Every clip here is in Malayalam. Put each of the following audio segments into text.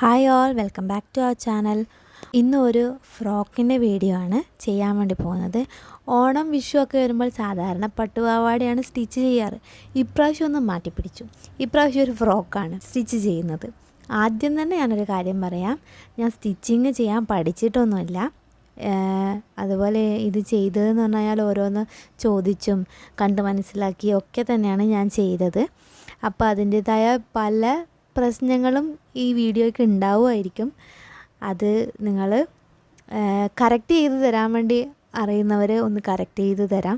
Hi all welcome back to our channel ഇന്ന് ഒരു ഫ്രോക്കിന്റെ വീഡിയോ ആണ് ചെയ്യാൻ വേണ്ടി പോകുന്നത്. ഓണം വിഷു ഒക്കെ വരുമ്പോൾ സാധാരണ പട്ടുപാവാടയാണ് സ്റ്റിച്ച് ചെയ്യാറ്. ഇപ്രാവശ്യം ഒന്ന് മാറ്റിപ്പിടിച്ചു. ഇപ്രാവശ്യം ഒരു ഫ്രോക്കാണ് സ്റ്റിച്ച് ചെയ്യുന്നത്. ആദ്യം തന്നെ ഞാനൊരു കാര്യം പറയാം. ഞാൻ സ്റ്റിച്ചിങ് ചെയ്യാൻ പഠിച്ചിട്ടൊന്നുമില്ല. അതുപോലെ ഇത് ചെയ്തതെന്ന് പറഞ്ഞാൽ ഓരോന്ന് ചോദിച്ചും കണ്ട് മനസ്സിലാക്കി ഒക്കെ തന്നെയാണ് ഞാൻ ചെയ്തത്. അപ്പോൾ അതിന്റേതായ പല പ്രശ്നങ്ങളും ഈ വീഡിയോയ്ക്ക് ഉണ്ടാവുമായിരിക്കും. അത് നിങ്ങൾ കറക്റ്റ് ചെയ്ത് തരാൻ വേണ്ടി അറിയുന്നവർ ഒന്ന് കറക്റ്റ് ചെയ്ത് തരാം.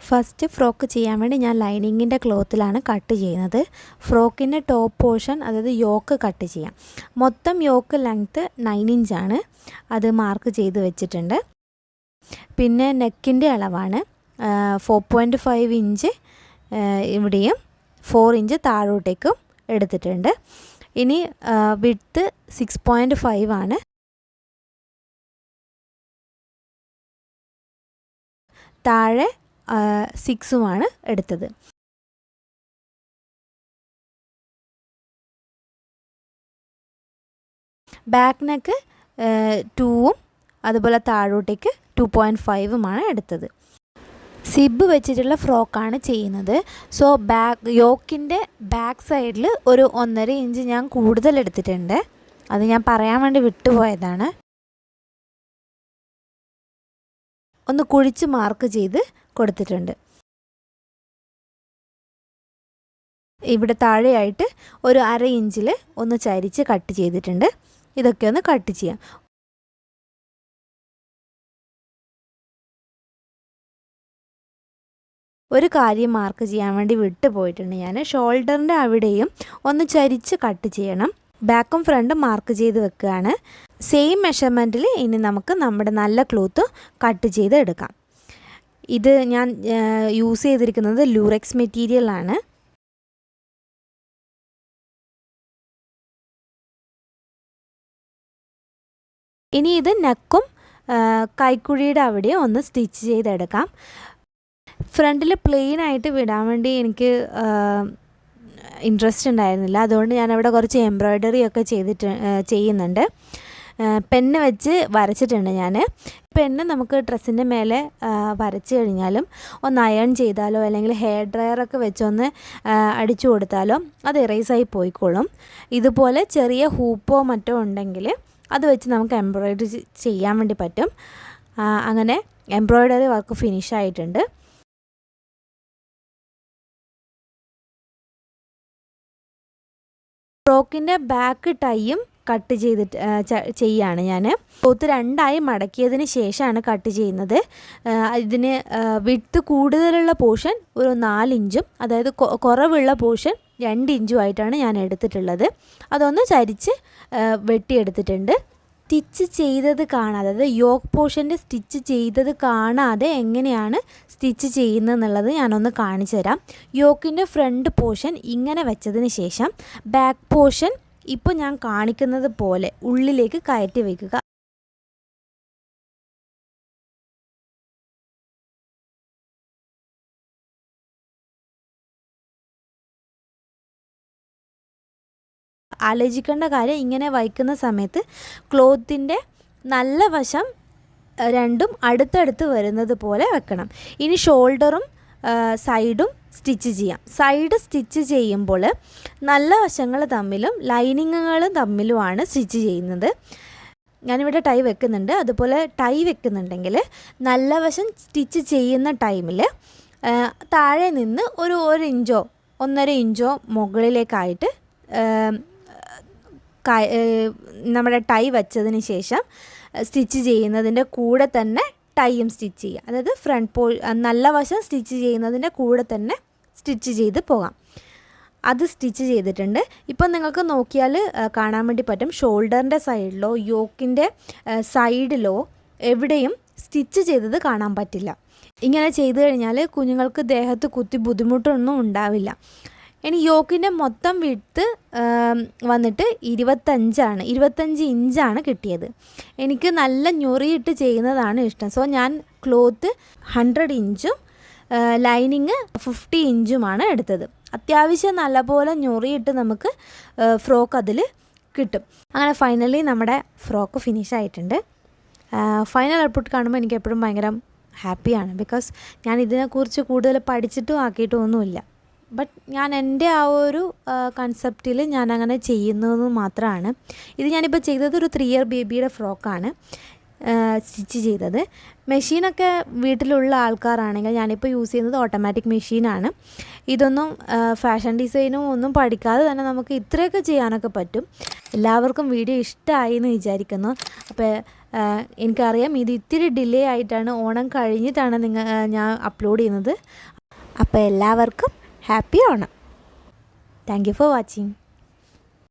ഫസ്റ്റ് ഫ്രോക്ക് ചെയ്യാൻ വേണ്ടി ഞാൻ ലൈനിങ്ങിന്റെ ക്ലോത്തിലാണ് കട്ട് ചെയ്യുന്നത്. ഫ്രോക്കിന്റെ ടോപ്പ് പോർഷൻ അതായത് യോക്ക് കട്ട് ചെയ്യാം. മൊത്തം യോക്ക് ലെങ്ത്ത് നയൻ ഇഞ്ചാണ് അത് മാർക്ക് ചെയ്ത് വെച്ചിട്ടുണ്ട്. പിന്നെ നെക്കിന്റെ അളവാണ്. ഫോർ പോയിന്റ് ഫൈവ് ഇഞ്ച് ഇവിടെയും ഫോർ ഇഞ്ച് താഴോട്ടേക്കും. എടുത്തിട്ടുണ്ട്. ഇനി വിഡ്ത്ത് സിക്സ് പോയിന്റ് ഫൈവ് ആണ്. താഴെ സിക്സുമാണ് എടുത്തത്. ബാക്ക് നെക്ക് ടൂവും അതുപോലെ താഴോട്ടേക്ക് ടു പോയിന്റ് ഫൈവുമാണ് എടുത്തത്. സിബ് വെച്ചിട്ടുള്ള ഫ്രോക്കാണ് ചെയ്യുന്നത്. സോ ബാക്ക് യോക്കിന്റെ ബാക്ക് സൈഡിൽ ഒരു ഒന്നര ഇഞ്ച് ഞാൻ കൂടുതൽ എടുത്തിട്ടുണ്ട്. അത് ഞാൻ പറയാൻ വേണ്ടി വിട്ടുപോയതാണ്. ഒന്ന് കുഴിച്ച് മാർക്ക് ചെയ്ത് കൊടുത്തിട്ടുണ്ട്. ഇവിടെ താഴെയായിട്ട് ഒരു അര ഇഞ്ചിൽ ഒന്ന് ചരിച്ച് കട്ട് ചെയ്തിട്ടുണ്ട്. ഇതൊക്കെ ഒന്ന് കട്ട് ചെയ്യാം. ഒരു കാര്യം മാർക്ക് ചെയ്യാൻ വേണ്ടി വിട്ട് പോയിട്ടുണ്ട് ഞാൻ. ഷോൾഡറിന്റെ അവിടെയും ഒന്ന് ചരിച്ച് കട്ട് ചെയ്യണം. ബാക്കും ഫ്രണ്ടും മാർക്ക് ചെയ്ത് വെക്കുകയാണ്. സെയിം മെഷർമെന്റിൽ ഇനി നമുക്ക് നമ്മുടെ നല്ല ക്ലോത്ത് കട്ട് ചെയ്ത് എടുക്കാം. ഇത് ഞാൻ യൂസ് ചെയ്തിരിക്കുന്നത് ലൂറെക്സ് മെറ്റീരിയലാണ് ഇനി ഇത് നെക്കും കൈക്കുഴിയുടെ അവിടെ ഒന്ന് സ്റ്റിച്ച് ചെയ്തെടുക്കാം. ഫ്രണ്ടിൽ പ്ലെയിൻ ആയിട്ട് വിടാൻ വേണ്ടി എനിക്ക് ഇൻട്രസ്റ്റ് ഉണ്ടായിരുന്നില്ല. അതുകൊണ്ട് ഞാൻ അവിടെ കുറച്ച് എംബ്രോയ്ഡറി ഒക്കെ ചെയ്തിട്ട് ചെയ്യുന്നുണ്ട്. പെന്ന് വെച്ച് വരച്ചിട്ടുണ്ട് ഞാൻ പെന്ന് നമുക്ക് ഡ്രസ്സിന്റെ മേലെ വരച്ച് കഴിഞ്ഞാലും ഒന്ന് അയൺ ചെയ്താലോ അല്ലെങ്കിൽ ഹെയർ ഡ്രയറൊക്കെ വെച്ചൊന്ന് അടിച്ചു കൊടുത്താലോ അത് ഇറേസായി പോയിക്കോളും. ഇതുപോലെ ചെറിയ ഹൂപ്പോ മറ്റോ ഉണ്ടെങ്കിൽ അത് വെച്ച് നമുക്ക് എംബ്രോയ്ഡറി ചെയ്യാൻ വേണ്ടി പറ്റും. അങ്ങനെ എംബ്രോയ്ഡറി വർക്ക് ഫിനിഷ് ആയിട്ടുണ്ട്. ഫ്രോക്കിന്റെ ബാക്ക് ടൈയും കട്ട് ചെയ്തിട്ട് ചെയ്യാണ് ഞാൻ പോത്ത് രണ്ടായി മടക്കിയതിന് ശേഷമാണ് കട്ട് ചെയ്യുന്നത്. ഇതിന് വിട്ട് കൂടുതലുള്ള പോർഷൻ ഒരു നാലിഞ്ചും അതായത് കുറവുള്ള പോർഷൻ രണ്ട് ഇഞ്ചുമായിട്ടാണ് ഞാൻ എടുത്തിട്ടുള്ളത്. അതൊന്ന് ചരിച്ച് വെട്ടിയെടുത്തിട്ടുണ്ട്. സ്റ്റിച്ച് ചെയ്തത് കാണാതെ അതായത് യോക്ക് പോർഷന്റെ സ്റ്റിച്ച് ചെയ്തത് കാണാതെ എങ്ങനെയാണ് സ്റ്റിച്ച് ചെയ്യുന്നത് എന്നുള്ളത് ഞാനൊന്ന് കാണിച്ചു തരാം. യോക്കിന്റെ ഫ്രണ്ട് പോർഷൻ ഇങ്ങനെ വെച്ചതിന് ശേഷം ബാക്ക് പോർഷൻ ഇപ്പോൾ ഞാൻ കാണിക്കുന്നത് പോലെ ഉള്ളിലേക്ക് കയറ്റി വയ്ക്കുക ആലോചിക്കേണ്ട കാര്യം ഇങ്ങനെ വയ്ക്കുന്ന സമയത്ത് ക്ലോത്തിന്റെ നല്ല വശം രണ്ടും അടുത്തടുത്ത് വരുന്നത് പോലെ വെക്കണം. ഇനി ഷോൾഡറും സൈഡും സ്റ്റിച്ച് ചെയ്യാം. സൈഡ് സ്റ്റിച്ച് ചെയ്യുമ്പോൾ നല്ല വശങ്ങൾ തമ്മിലും ലൈനിങ്ങുകൾ തമ്മിലുമാണ് സ്റ്റിച്ച് ചെയ്യുന്നത്. ഞാനിവിടെ ടൈ വെക്കുന്നുണ്ട്. അതുപോലെ ടൈ വെക്കുന്നുണ്ടെങ്കിൽ നല്ല വശം സ്റ്റിച്ച് ചെയ്യുന്ന ടൈമിൽ താഴെ നിന്ന് ഒരു ഒരു ഇഞ്ചോ ഒന്നര ഇഞ്ചോ മുകളിലേക്കായിട്ട് നമ്മുടെ ടൈ വെച്ചതിന് ശേഷം സ്റ്റിച്ച് ചെയ്യുന്നതിന്റെ കൂടെ തന്നെ ടൈയും സ്റ്റിച്ച് ചെയ്യുക അതായത് ഫ്രണ്ട് പോ നല്ല വശം സ്റ്റിച്ച് ചെയ്യുന്നതിന്റെ കൂടെ തന്നെ സ്റ്റിച്ച് ചെയ്ത് പോകാം. അത് സ്റ്റിച്ച് ചെയ്തിട്ടുണ്ട്. ഇപ്പം നിങ്ങൾക്ക് നോക്കിയാൽ കാണാൻ വേണ്ടി പറ്റും. ഷോൾഡറിന്റെ സൈഡിലോ യോക്കിന്റെ സൈഡിലോ എവിടെയും സ്റ്റിച്ച് ചെയ്തത് കാണാൻ പറ്റില്ല. ഇങ്ങനെ ചെയ്തു കഴിഞ്ഞാൽ കുഞ്ഞുങ്ങൾക്ക് ദേഹത്ത് കുത്തി ബുദ്ധിമുട്ടൊന്നും ഉണ്ടാവില്ല. ഇനി യോക്കിന്റെ മൊത്തം വിട്ട് വന്നിട്ട് ഇരുപത്തഞ്ചാണ്. ഇരുപത്തഞ്ച് ഇഞ്ചാണ് കിട്ടിയത്. എനിക്ക് നല്ല ഞൊറിയിട്ട് ചെയ്യുന്നതാണ് ഇഷ്ടം. സോ ഞാൻ ക്ലോത്ത് ഹൺഡ്രഡ് ഇഞ്ചും ലൈനിങ് ഫിഫ്റ്റി ഇഞ്ചുമാണ് എടുത്തത്. അത്യാവശ്യം നല്ലപോലെ ഞൊറിയിട്ട് നമുക്ക് ഫ്രോക്ക് അതിൽ കിട്ടും. അങ്ങനെ ഫൈനലി നമ്മുടെ ഫ്രോക്ക് ഫിനിഷ് ആയിട്ടുണ്ട്. ഫൈനൽ ഔട്ട്പുട്ട് കാണുമ്പോൾ എനിക്ക് എപ്പോഴും ഭയങ്കര ഹാപ്പിയാണ് ബിക്കോസ് ഞാൻ ഇതിനെക്കുറിച്ച് കൂടുതൽ പഠിച്ചിട്ടും ആക്കിയിട്ടും ഒന്നുമില്ല. ബട്ട് ഞാൻ എന്റെ ആ ഒരു കൺസെപ്റ്റിൽ ഞാൻ അങ്ങനെ ചെയ്യുന്നത് മാത്രമാണ് ഇത് ഞാനിപ്പോൾ ചെയ്തത് ഒരു ത്രീ ഇയർ ബേബിയുടെ ഫ്രോക്കാണ് സ്റ്റിച്ച് ചെയ്തത്. മെഷീനൊക്കെ വീട്ടിലുള്ള ആൾക്കാരാണെങ്കിൽ ഞാനിപ്പോൾ യൂസ് ചെയ്യുന്നത് ഓട്ടോമാറ്റിക് മെഷീനാണ് ഇതൊന്നും ഫാഷൻ ഡിസൈനും ഒന്നും പഠിക്കാതെ തന്നെ നമുക്ക് ഇത്രയൊക്കെ ചെയ്യാനൊക്കെ പറ്റും. എല്ലാവർക്കും വീഡിയോ ഇഷ്ടമായി എന്ന് വിചാരിക്കുന്നു അപ്പോൾ എനിക്കറിയാം ഇത് ഇത്തിരി ഡിലേ ആയിട്ടാണ് ഓണം കഴിഞ്ഞിട്ടാണ് നിങ്ങൾ ഞാൻ അപ്ലോഡ് ചെയ്യുന്നത്. അപ്പോൾ എല്ലാവർക്കും happy Onam thank you for watching